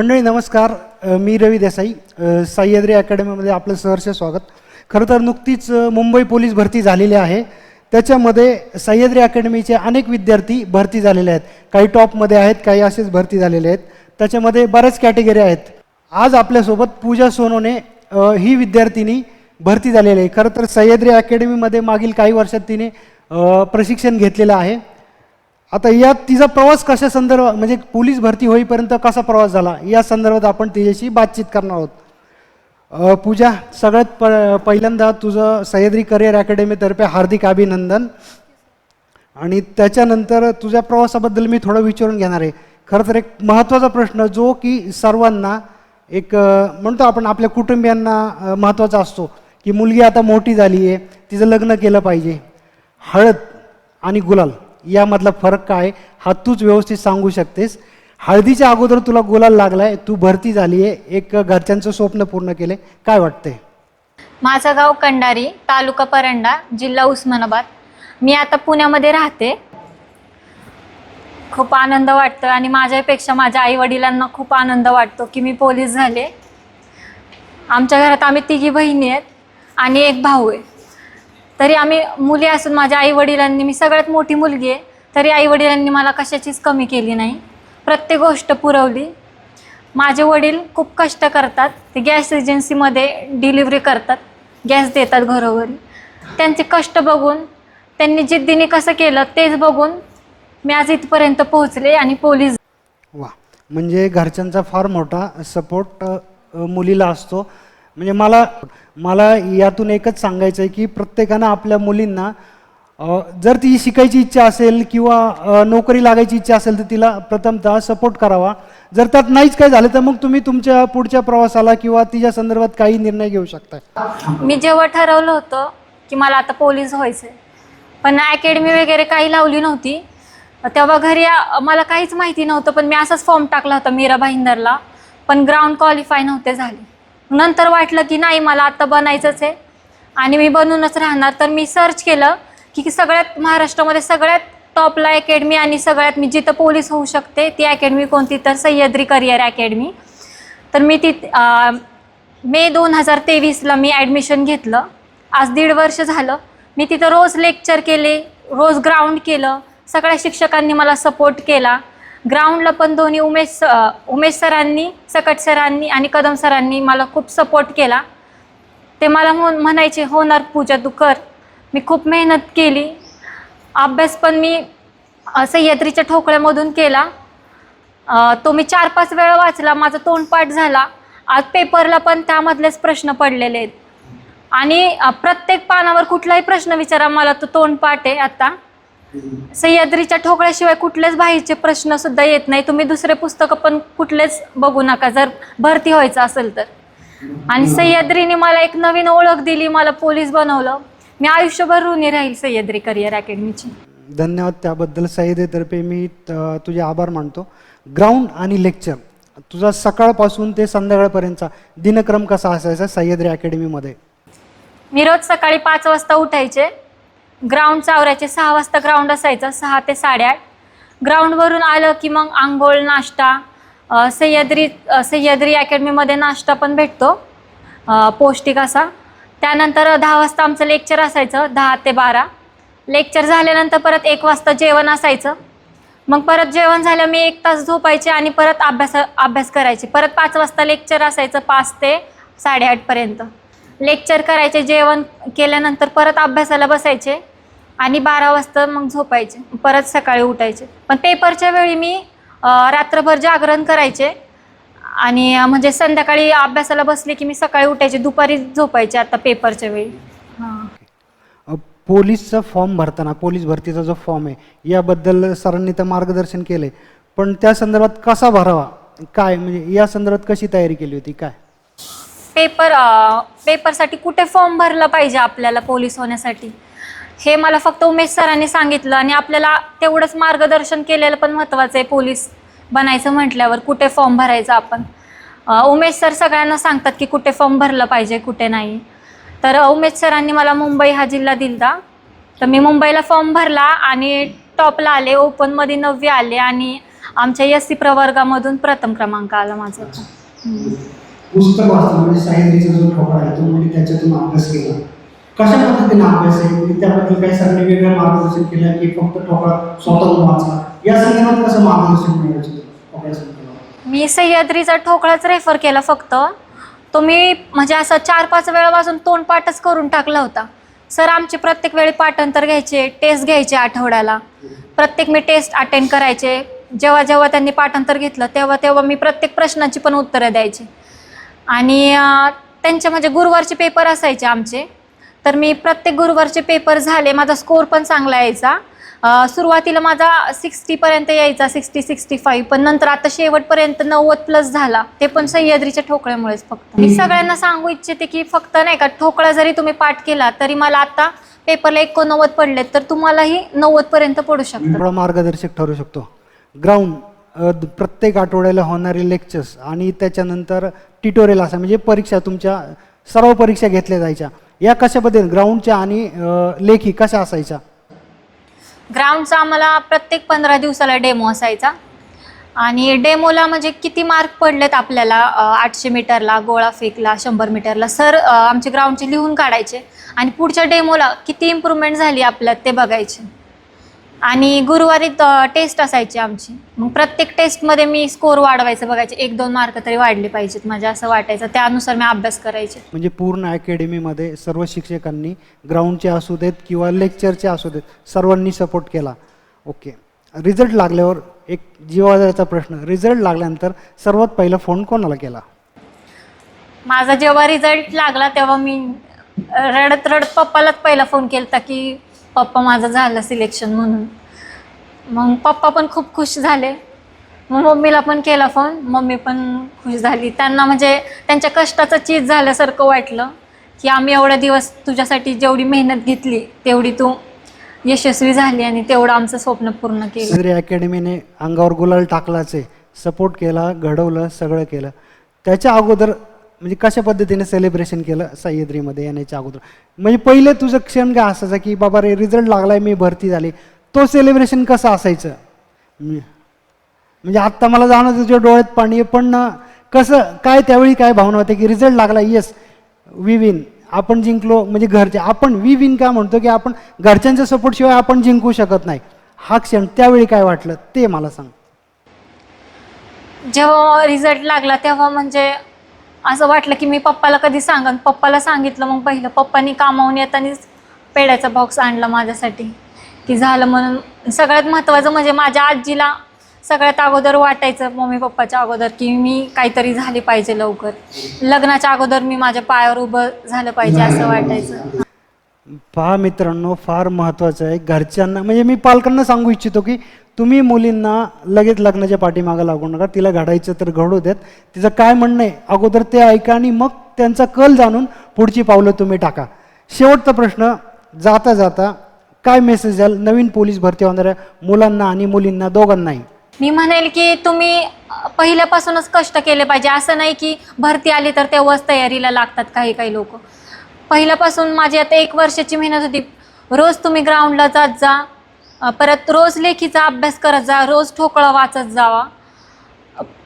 मंडळी नमस्कार. मी रवी देसाई. सह्याद्री अकॅडमीमध्ये आपलं सहर्ष स्वागत. खरं तर नुकतीच मुंबई पोलीस भरती झालेली आहे. त्याच्यामध्ये सह्याद्री अकॅडमीचे अनेक विद्यार्थी भरती झालेले आहेत. काही टॉपमध्ये आहेत काही असेच भरती झालेले आहेत. त्याच्यामध्ये बऱ्याच कॅटेगरी आहेत. आज आपल्यासोबत पूजा सोनोने ही विद्यार्थिनी भरती झालेली आहे. खरं तर सह्याद्री अकॅडमीमध्ये मागील काही वर्षात तिने प्रशिक्षण घेतलेलं आहे. आता या तिचा प्रवास कशा संदर्भ म्हणजे पोलीस भरती होईपर्यंत कसा प्रवास झाला? या संदर्भात आपण तिच्याशी बातचीत करणार आहोत. पूजा सगळ्यात प पहिल्यांदा तुझं सह्याद्री करिअर अकॅडमीतर्फे हार्दिक अभिनंदन. आणि त्याच्यानंतर तुझ्या प्रवासाबद्दल मी थोडं विचारून घेणार आहे. खरं तर एक महत्त्वाचा प्रश्न जो की सर्वांना एक म्हणतो आपण आपल्या कुटुंबियांना महत्त्वाचा असतो की मुलगी आता मोठी झाली आहे तिचं लग्न केलं पाहिजे. हळद आणि गुलाल. यामधला फरक काय हा तूच व्यवस्थित सांगू शकतेस. हळदीच्या अगोदर तुला गुलाल लागलाय तू भरती झाली आहे एक घरच्यांचं स्वप्न पूर्ण केले काय वाटतंय? माझं गाव कंडारी तालुका परंडा जिल्हा उस्मानाबाद. मी आता पुण्यामध्ये राहते. खूप आनंद वाटतो आणि माझ्यापेक्षा माझ्या आईवडिलांना खूप आनंद वाटतो की मी पोलीस झाले. आमच्या घरात आम्ही तिघी बहिणी आहेत आणि एक भाऊ आहे. तरी आम्ही मुली असून माझ्या आईवडिलांनी मी सगळ्यात मोठी मुलगी आहे तरी आईवडिलांनी मला कशाचीच कमी केली नाही. प्रत्येक गोष्ट पुरवली. माझे वडील खूप कष्ट करतात. ते गॅस एजन्सीमध्ये डिलिव्हरी करतात. गॅस देतात घरोघरी. त्यांचे कष्ट बघून त्यांनी जिद्दीने कसं केलं तेच बघून मी आज इथपर्यंत पोहोचले आणि पोलीस वा. म्हणजे घरच्यांचा फार मोठा सपोर्ट मुलीला असतो. म्हणजे मला मला यातून एकच सांगायचं आहे की प्रत्येकानं आपल्या मुलींना जर ती शिकायची इच्छा असेल किंवा नोकरी लागायची इच्छा असेल तर तिला प्रथमतः सपोर्ट करावा. जर त्यात नाहीच काय झालं तर मग तुम्ही तुमच्या पुढच्या प्रवासाला किंवा तिच्या संदर्भात काही निर्णय घेऊ शकता मी जेव्हा ठरवलं होतं की मला आता पोलीस व्हायचं आहे पण अकॅडमी वगैरे काही लावली नव्हती. तेव्हा घरी मला काहीच माहिती नव्हतं पण मी असाच फॉर्म टाकला होता मीरा भाईंदरला. पण ग्राउंड क्वालिफाय नव्हते झाले. नंतर वाटलं की नाही मला आत्ता बनायचंच आहे. आणि मी बनूनच राहणार. तर मी सर्च केलं की सगळ्यात महाराष्ट्रामध्ये सगळ्यात टॉपला अकॅडमी आणि सगळ्यात मी जिथं पोलीस होऊ शकते ती अकॅडमी कोणती? तर सह्याद्री करिअर अकॅडमी तर मी ती मे दोन हजार तेवीसला मी ॲडमिशन घेतलं. आज दीड वर्ष झालं. मी तिथं रोज लेक्चर केले रोज ग्राउंड केलं. सगळ्या शिक्षकांनी मला सपोर्ट केला. ग्राउंडला पण दोन्ही उमेश उमेश सरांनी सकट सरांनी आणि कदम सरांनी मला खूप सपोर्ट केला. ते मला म्हण म्हणायचे होणार पूजा तू कर. मी खूप मेहनत केली. अभ्यास पण मी सह्याद्रीच्या ठोकळ्यामधून केला. तो मी चार पाच वेळा वाचला. माझा तोंडपाठ झाला. आज पेपरला पण त्यामधलेच प्रश्न पडलेले आहेत. आणि प्रत्येक पानावर कुठलाही प्रश्न विचारा मला तो तोंडपाठ आहे आता. सह्याद्रीच्या ठोकळ्याशिवाय कुठलेच बाहेरचे प्रश्न सुद्धा येत नाही. तुम्ही दुसरे पुस्तकं पण कुठलेच बघू नका. जर भरती व्हायचं असेल तर. आणि सह्याद्रीने मला एक नवीन ओळख दिली. मला पोलीस बनवलं. मी आयुष्यभर ऋणी राहील सह्याद्री करिअर अकॅडमीची. धन्यवाद त्याबद्दल. सह्याद्रीतर्फे मी तुझे आभार मानतो. ग्राउंड आणि लेक्चर. तुझा सकाळपासून ते संध्याकाळपर्यंतचा दिनक्रम कसा असायचा सह्याद्री अकॅडमीमध्ये? मी रोज सकाळी पाच वाजता उठायचे. ग्राउंड चावरायचे सहा वाजता ग्राउंड असायचं सहा ते साडेआठ. ग्राउंडवरून आलं की मग आंघोळ नाश्ता सह्याद्री सह्याद्री अकॅडमीमध्ये नाश्ता पण भेटतो पौष्टिक असा. त्यानंतर दहा वाजता आमचं लेक्चर असायचं दहा ते बारा. लेक्चर झाल्यानंतर परत एक वाजता जेवण असायचं. मग परत जेवण झालं मी एक तास झोपायचे आणि परत अभ्यास अभ्यास करायचे. परत पाच वाजता लेक्चर असायचं पाच ते साडेआठपर्यंत लेक्चर करायचे जेवण केल्यानंतर परत अभ्यासाला बसायचे. आणि बारा वाजता मग झोपायचे. परत सकाळी उठायचे. पण पेपरच्या वेळी मी रात्रभर जागरण करायचे. आणि म्हणजे संध्याकाळी अभ्यासाला बसले की मी सकाळी उठायचे. दुपारी झोपायचे आता पेपरच्या वेळी. हां. पोलीसचा फॉर्म भरताना पोलीस भरतीचा जो फॉर्म आहे याबद्दल सरांनी तर मार्गदर्शन केले. पण त्या संदर्भात कसा भरावा? काय म्हणजे या संदर्भात कशी तयारी केली होती? काय? पेपर पेपरसाठी कुठे फॉर्म भरला पाहिजे आपल्याला पोलीस होण्यासाठी? हे मला फक्त उमेश सरांनी सांगितलं आणि आपल्याला तेवढंच मार्गदर्शन केलेलं पण महत्त्वाचं आहे. पोलीस बनायचं म्हटल्यावर कुठे फॉर्म भरायचा आपण? उमेश सर सगळ्यांना सांगतात की कुठे फॉर्म भरलं पाहिजे कुठे नाही. तर उमेश सरांनी मला मुंबई हा जिल्हा दिला तर मी मुंबईला फॉर्म भरला आणि टॉपला आले ओपनमध्ये नववी आले आणि आमच्या एस सी प्रवर्गामधून प्रथम क्रमांक आला माझा. पुस्तक वाचलं म्हणजे साहित्याचा जो ठोकळा आहे तो म्हणजे त्याच्यातून अभ्यास केला. कशा पद्धतीने अभ्यास आहे? त्याबद्दल काही सरांनी वेगळं मार्गदर्शन केलं की फक्त ठोकळा स्वतःहून वाचला या संदर्भात कसं मार्गदर्शन मिळायचं मी सह्याद्रीचा ठोकळाच रेफर केला फक्त. तो मी म्हणजे असं चार पाच वेळा वाजून तोंडपाठच करून टाकला होता. सर आमचे प्रत्येक वेळी पाठांतर घ्यायचे टेस्ट घ्यायचे आठवड्याला. प्रत्येक मी टेस्ट अटेंड करायचे. जेव्हा जेव्हा त्यांनी पाठांतर घेतलं तेव्हा तेव्हा मी प्रत्येक प्रश्नाची पण उत्तरं द्यायची. आणि त्यांचे म्हणजे गुरुवारचे पेपर असायचे आमचे. तर मी प्रत्येक गुरुवारचे पेपर झाले माझा स्कोर पण चांगला यायचा. सुरुवातीला माझा सिक्स्टीपर्यंत यायचा सिक्स्टी सिक्स्टी फाईव्ह पण नंतर आता शेवटपर्यंत नव्वद प्लस झाला. ते पण सह्याद्रीच्या ठोकळ्यामुळेच फक्त. मी सगळ्यांना सांगू इच्छिते की फक्त नाही का ठोकळा जरी तुम्ही पाठ केला तरी मला आता पेपरला एकोणनव्वद पडलेत तर तुम्हालाही नव्वदपर्यंत पडू शकतात थोडा मार्गदर्शक ठरू शकतो. ग्राउंड प्रत्येक आठवड्याला होणारे लेक्चर्स आणि त्याच्यानंतर ट्युटोरियल असं म्हणजे परीक्षा तुमच्या सर्व परीक्षा घेतल्या जायच्या. या कशा पद्धतीने ग्राउंडच्या आणि लेखी कशा असायच्या? ग्राउंडचा आम्हाला प्रत्येक पंधरा दिवसाला डेमो असायचा. आणि डेमोला म्हणजे किती मार्क पडलेत आपल्याला आठशे मीटरला गोळा फेकला शंभर मीटरला सर आमचे ग्राउंडचे लिहून काढायचे. आणि पुढच्या डेमोला किती इम्प्रूव्हमेंट झाली आपल्यात ते बघायचे. आणि गुरुवारी टेस्ट असायची आमची. मग प्रत्येक टेस्टमध्ये मी स्कोर वाढवायचं बघायचे. एक दोन मार्क तरी वाढले पाहिजेत माझे असं वाटायचं. त्यानुसार मी अभ्यास करायचे. म्हणजे पूर्ण अकॅडमीमध्ये सर्व शिक्षकांनी ग्राउंडचे असू देत किंवा लेक्चरचे असू देत सर्वांनी सपोर्ट केला. ओके रिझल्ट लागल्यावर एक जीवाचा प्रश्न. रिझल्ट लागल्यानंतर सर्वात पहिला फोन कोणाला केला? माझा जेव्हा रिझल्ट लागला तेव्हा मी रडत रडत पप्पालाच पहिला फोन केला की पप्पा माझं झालं सिलेक्शन म्हणून. मग पप्पा पण खूप खुश झाले. मग मम्मीला पण केला फोन मम्मी पण खुश झाली. त्यांना म्हणजे त्यांच्या कष्टाचं चीज झाल्यासारखं वाटलं की आम्ही एवढा दिवस तुझ्यासाठी जेवढी मेहनत घेतली तेवढी तू यशस्वी झाली आणि तेवढं आमचं स्वप्न पूर्ण केलं. सदरी अकॅडमीने अंगावर गुलाल टाकलाचे सपोर्ट केला घडवलं सगळं केलं. त्याच्या अगोदर म्हणजे कशा पद्धतीने सेलिब्रेशन केलं सह्याद्रीमध्ये येण्याच्या अगोदर? म्हणजे पहिले तुझं क्षण काय असायचं की बाबा रे रिझल्ट लागलाय मी भरती झाली. तो सेलिब्रेशन कसं असायचं? म्हणजे आत्ता मला जाणं तुझ्या डोळ्यात पाणी पण ना कसं काय त्यावेळी काय भावना होते की रिझल्ट लागला? येस वी विन आपण जिंकलो म्हणजे घरचे. आपण वी विन काय म्हणतो की आपण घरच्यांच्या सपोर्टशिवाय आपण जिंकू शकत नाही. हा क्षण त्यावेळी काय वाटलं? ते मला सांग. जेव्हा रिझल्ट लागला तेव्हा म्हणजे असं वाटलं की मी पप्पाला कधी सांगन. पप्पाला सांगितलं मग पहिलं पप्पानी कामावून येतानाच पेड्याचा बॉक्स आणला माझ्यासाठी. की झालं म्हणून सगळ्यात महत्त्वाचं म्हणजे माझ्या आजीला सगळ्यात अगोदर वाटायचं मम्मी पप्पाच्या अगोदर की मी काहीतरी झाली पाहिजे लवकर. लग्नाच्या अगोदर मी माझ्या पायावर उभं झालं पाहिजे असं वाटायचं. पहा मित्रांनो फार महत्त्वाचं आहे. घरच्यांना म्हणजे मी पालकांना सांगू इच्छितो की तुम्ही मुलींना लगेच लग्नाच्या पाठीमागं लागू नका. तिला घडायचं तर घडू देत. तिचं काय म्हणणं आहे? अगोदर ते ऐका आणि मग त्यांचा कल जाणून पुढची पावलं तुम्ही टाका. शेवटचा प्रश्न जाता जाता काय मेसेज द्याल? नवीन पोलीस भरती होणाऱ्या मुलांना आणि मुलींना दोघांनाही. मी म्हणेल की तुम्ही पहिल्यापासूनच कष्ट केले पाहिजे. असं नाही की भरती आली तर तेव्हाच तयारीला लागतात काही काही लोक. पहिल्यापासून माझी आता एक वर्षाची मेहनत होती. रोज तुम्ही ग्राउंडला जात जा. परत रोज लेखीचा अभ्यास करत जा रोज ठोकळा वाचत जावा.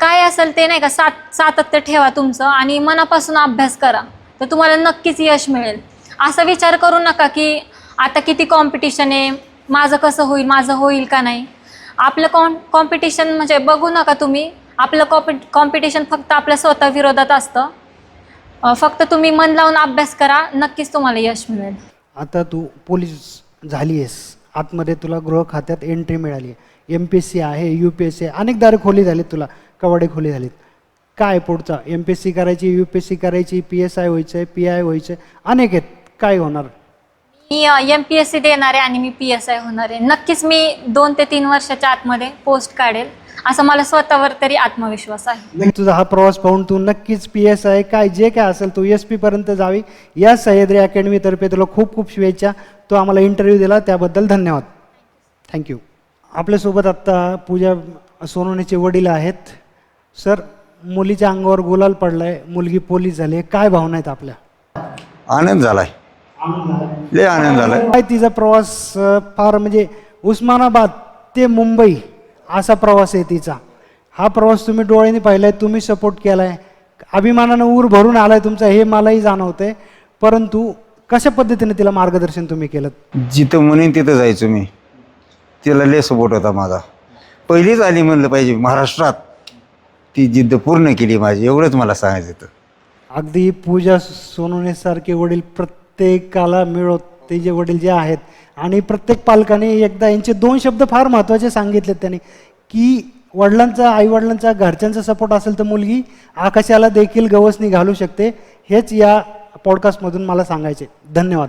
काय असेल ते नाही का सात सातत्य ठेवा तुमचं आणि मनापासून अभ्यास करा. तर तुम्हाला नक्कीच यश मिळेल. असा विचार करू नका की आता किती कॉम्पिटिशन आहे माझं कसं होईल माझं होईल का नाही. आपलं कॉम कॉम्पिटिशन म्हणजे बघू नका तुम्ही. आपलं कॉम्पि कॉम्पिटिशन फक्त आपल्या स्वतः विरोधात असतं. फक्त तुम्ही मन लावून अभ्यास करा नक्कीच तुम्हाला यश मिळेल. आता तू पोलीस झाली आहेस. आतमध्ये तुला गृह खात्यात एंट्री मिळाली. आहे एम पी एस सी आहे यू पी एस सी अनेक दारे खोली झालीत तुला कवाडे खोली झालीत. काय पुढचा? एम पी एस सी करायची यू पी एस सी करायची पी एस आय व्हायचं आहे पी आय व्हायचं आहे अनेक आहेत. काय होणार? मी एम पी एस सी देणार आहे आणि मी पी एस आय होणार आहे. नक्कीच मी दोन ते तीन वर्षाच्या आतमध्ये पोस्ट काढेल. असं मला स्वतःवर तरी आत्मविश्वास आहे. तुझा हा प्रवास पाहून तू नक्कीच पी एस आय काय जे काय असेल तू एस पी पर्यंत जावी. या सह्याद्री अकॅडमीतर्फे तुला खूप खूप शुभेच्छा. तू आम्हाला इंटरव्ह्यू दिला त्याबद्दल धन्यवाद. थँक्यू आपल्यासोबत आत्ता पूजा सोनवणेचे वडील आहेत. सर मुलीच्या अंगावर गुलाल पडलाय मुलगी पोलीस झाली काय भावना आहेत आपल्या? आनंद झालाय. लय आनंद झालाय. काय तिचा प्रवास अं, फार म्हणजे उस्मानाबाद ते मुंबई असा प्रवास आहे तिचा. हा प्रवास तुम्ही डोळ्यांनी पाहिलाय तुम्ही सपोर्ट केलाय. अभिमानानं ऊर भरून आलाय तुमचा हे मलाही जाणवतंय. परंतु कशा पद्धतीने तिला मार्गदर्शन तुम्ही केलं? जिथं म्हणेन तिथं जायचो मी. तिला लय सपोर्ट होता माझा. पहिलीच आली म्हणलं पाहिजे महाराष्ट्रात. ती जिद्द पूर्ण केली माझी एवढंच मला सांगायचं होतं. अगदी पूजा सोनवणेसारखे वडील प्रत्येकाला मिळवत ते जे वडील जे आहेत आणि प्रत्येक पालकाने एकदा यांचे दोन शब्द फार महत्त्वाचे सांगितलेत त्यांनी की वडिलांचा आईवडिलांचा घरच्यांचा सपोर्ट असेल तर मुलगी आकाशाला देखील गवसणी घालू शकते हेच या पॉडकास्टमधून मला सांगायचे. धन्यवाद.